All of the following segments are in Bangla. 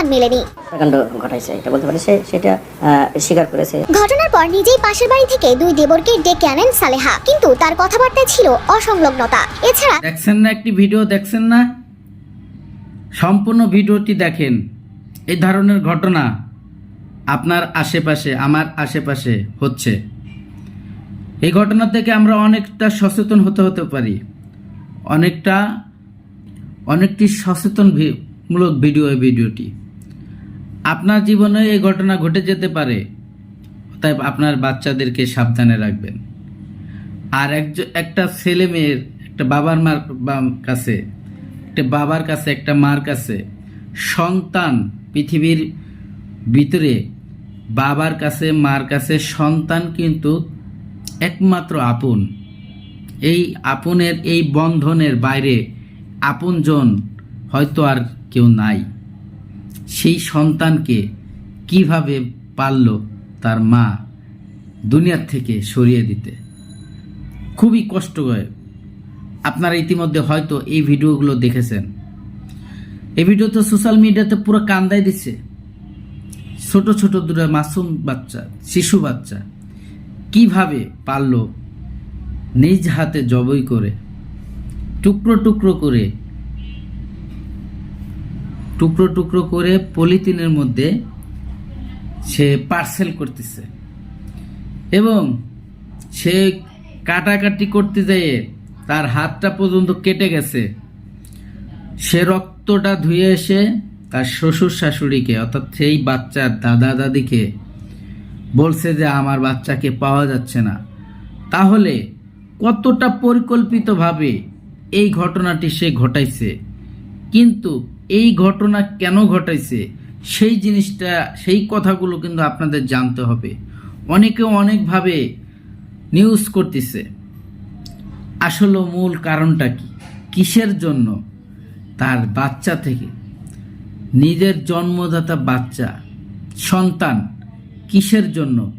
প্রমাণ মেলেনি। হত্যাকাণ্ড ঘটাইছে এটা বলতে পারে সে সেটা স্বীকার করেছে। ঘটনার পর নিজেই পাশের বাড়ি থেকে দুই দেবরকে ডেকে আনেন সালেহা কিন্তু তার কথাবার্তায় ছিল অসংলগ্নতা। এছাড়া দেখছেন না একটি ভিডিও দেখছেন না? সম্পূর্ণ ভিডিওটি দেখেন। এই ধরনের ঘটনা আপনার আশেপাশে আমার আশেপাশে হচ্ছে। এই ঘটনা থেকে আমরা অনেকটা সচেতন হতে হতে পারি। অনেকটা অনেকটি সচেতন ভি- মূলক ভিডিও এই ভিডিওটি। আপনার জীবনে এই ঘটনা ঘটে যেতে পারে, তাই আপনার বাচ্চাদেরকে সাবধানে রাখবেন। আর একজন একটা ছেলে মেয়ের, একটা বাবার মার কাছে, একটা বাবার কাছে, একটা মার কাছে, সন্তান পৃথিবীর ভিতরে বাবার কাছে, মার কাছে, সন্তান কিন্তু একমাত্র আপন। এই আপনের, এই বন্ধনের বাইরে আপনজন হয়তো আর কেউ নাই। সেই সন্তানকে কীভাবে পারল তার মা দুনিয়ার থেকে সরিয়ে দিতে? খুবই কষ্ট হয় আপনারা ইতিমধ্যে হয়তো এই ভিডিওগুলো দেখেছেন। এই ভিডিও তো সোশ্যাল মিডিয়াতে পুরো কান্দাই দিচ্ছে। ছোট ছোট দুটো মাসুম বাচ্চা, শিশু বাচ্চা কীভাবে পারল নিজ হাতে জবই করে, টুকরো টুকরো করে টুকরো টুকরো করে পলিথিনের মধ্যে সে পার্সেল করতেছে। এবং সে কাটাকাটি করতে যেয়ে তার হাতটা পর্যন্ত কেটে গেছে। সে রক্তটা ধুয়ে এসে তার শ্বশুর শাশুড়িকে, অর্থাৎ সেই বাচ্চার দাদা দাদিকে বলছে যে, আমার বাচ্চাকে পাওয়া যাচ্ছে না। তাহলে কতটা পরিকল্পিতভাবে এই ঘটনাটি সে ঘটাইছে? কিন্তু এই ঘটনা কেন ঘটাইছে? সেই জিনিসটা, সেই কথাগুলো কিন্তু আপনাদের জানতে হবে। অনেকে অনেকভাবে নিউজ করতেছে। আসলে মূল কারণটা কি? কিসের জন্য? তার বাচ্চা থেকে। নিজের জন্মদাতা বাচ্চা, সন্তান কিসের জন্য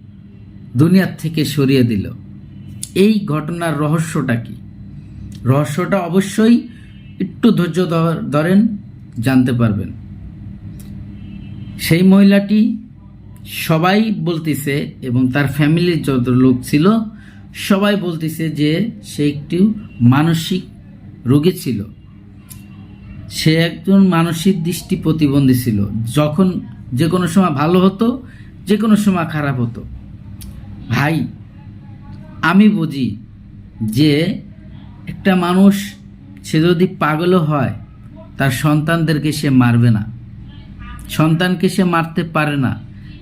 দুনিয়ার থেকে সরিয়ে দিল? এই ঘটনার রহস্যটা কি? রহস্যটা অবশ্যই একটু ধৈর্য ধর- ধরেন। জানতে পারবেন। সেই মহিলাটি সবাই বলতেছে এবং তার ফ্যামিলির যত লোক ছিল, সবাই বলতেছে যে সে একটি মানসিক রোগী ছিল। সে একজন মানসিক দৃষ্টি প্রতিবন্ধী ছিল। যখন যে কোনো সময় ভালো হতো, যে কোনো সময় খারাপ হতো। ভাই, আমি বুঝি যে একটা মানুষ, সে যদি পাগলও হয় তার সন্তানদেরকে সে মারবে না। সন্তানকে সে মারতে পারে না।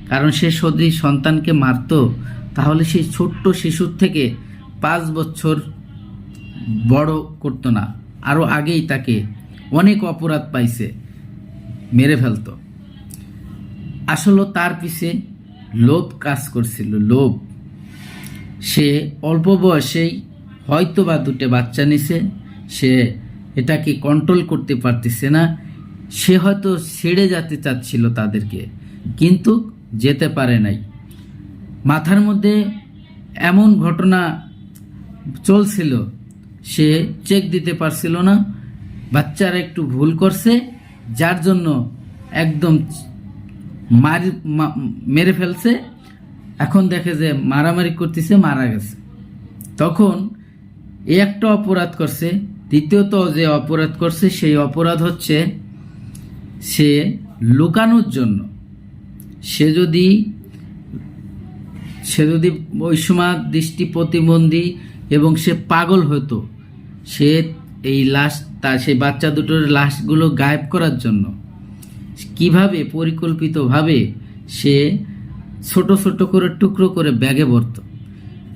কারণ সে যদি সন্তানকে মারতো, তাহলে সেই ছোট্ট শিশুর থেকে পাঁচ বছর বড় করতো না। আরও আগেই তাকে অনেক অপরাধ পাইছে, মেরে ফেলতো। আসলে তার পিছে লোভ কাজ করছিল, লোভ। সে অল্প বয়সেই হয়তো বা দুটো বাচ্চা নিছে, সে এটাকে কন্ট্রোল করতে পারতেছে না। সে হয়তো ছেড়ে যেতে চাচ্ছিল তাদেরকে, কিন্তু যেতে পারে নাই। মাথার মধ্যে এমন ঘটনা চলছিল, সে চেক দিতে পারছিল না। বাচ্চারা একটু ভুল করছে, যার জন্য একদম মারি মেরে ফেলছে। এখন দেখে যে মারামারি করতেছে, মারা গেছে। তখন এ একটা অপরাধ করছে দ্বিতীয়ত যে অপরাধ করছে, সেই অপরাধ হচ্ছে সে লুকানোর জন্য। সে যদি সে যদি ওই সময় দৃষ্টি প্রতিবন্ধী এবং সে পাগল হতো, সে এই লাশ, তার সেই বাচ্চা দুটোর লাশগুলো গায়েব করার জন্য, কীভাবে পরিকল্পিতভাবে সে ছোট ছোট করে টুকরো করে ব্যাগে ভরত?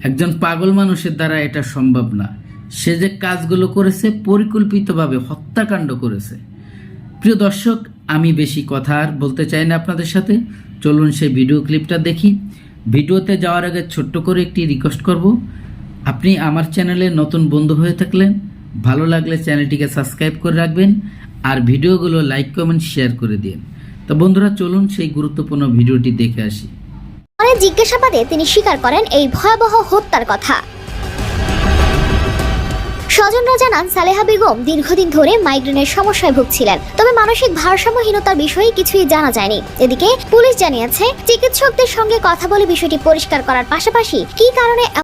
একজন পাগল মানুষের দ্বারা এটা সম্ভব না। সে যে কাজগুলো করেছে, পরিকল্পিতভাবে হত্যাকাণ্ড করেছে। প্রিয় দর্শক, আমি বেশি কথা আর বলতে চাই না আপনাদের সাথে। চলুন সেই ভিডিও ক্লিপটা দেখি। ভিডিওতে যাওয়ার আগে ছোট্ট করে একটি রিকোয়েস্ট করব। আপনি আমার চ্যানেলে নতুন বন্ধু হয়ে থাকলেন ভালো লাগলে চ্যানেলটিকে সাবস্ক্রাইব করে রাখবেন আর ভিডিওগুলো লাইক কমেন্ট শেয়ার করে দিন। তো বন্ধুরা, চলুন সেই গুরুত্বপূর্ণ ভিডিওটি দেখে আসি। জিজ্ঞাসাবাদে তিনি স্বীকার করেন এই ভয়াবহ হত্যার কথা। স্বজনরা জানান, সালেহা বেগম দীর্ঘদিন ধরে মাইগ্রেনের সমস্যায় ভুগছিলেন। তবে মানসিক ভারসাম্যহীনতার বিষয়ে কিছুই জানা যায়নি। এদিকে পুলিশ জানিয়েছে, চিকিৎসকদের সঙ্গে কথা বলে বিষয়টি পরিষ্কার করার পাশাপাশি কি কারণে